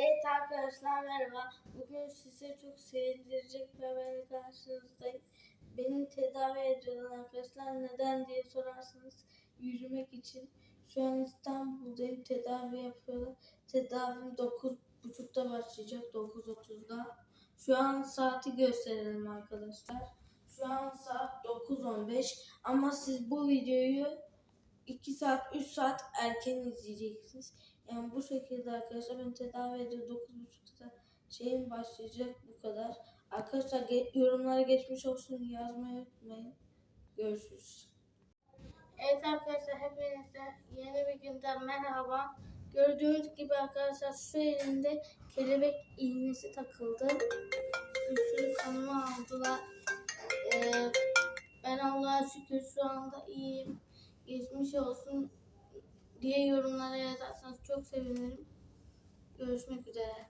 Evet arkadaşlar merhaba. Bugün size çok sevindirecek bir haberle karşınızdayım. Beni tedavi ediyorlar arkadaşlar. Neden diye sorarsanız yürümek için. Şu an İstanbul'dayım. Tedavi yapıyorlar. Tedavim 9.30'da başlayacak. 9.30'da. Şu an saati gösterelim arkadaşlar. Şu an saat 9.15 ama siz bu videoyu 2 saat 3 saat erken izleyeceksiniz. Yani bu şekilde arkadaşlar ben tedavi ediyor 9.30'da şeyim başlayacak bu kadar. Arkadaşlar ge- yorumlara geçmiş olsun yazmayı unutmayın. Görüşürüz. Evet arkadaşlar hepinize yeni bir günden merhaba. Gördüğünüz gibi arkadaşlar şu elinde kelebek iğnesi takıldı. Bir sürü aldılar. Ee, ben Allah'a şükür şu anda iyiyim. Geçmiş olsun diye yorumlara yazarsanız çok sevinirim. Görüşmek üzere.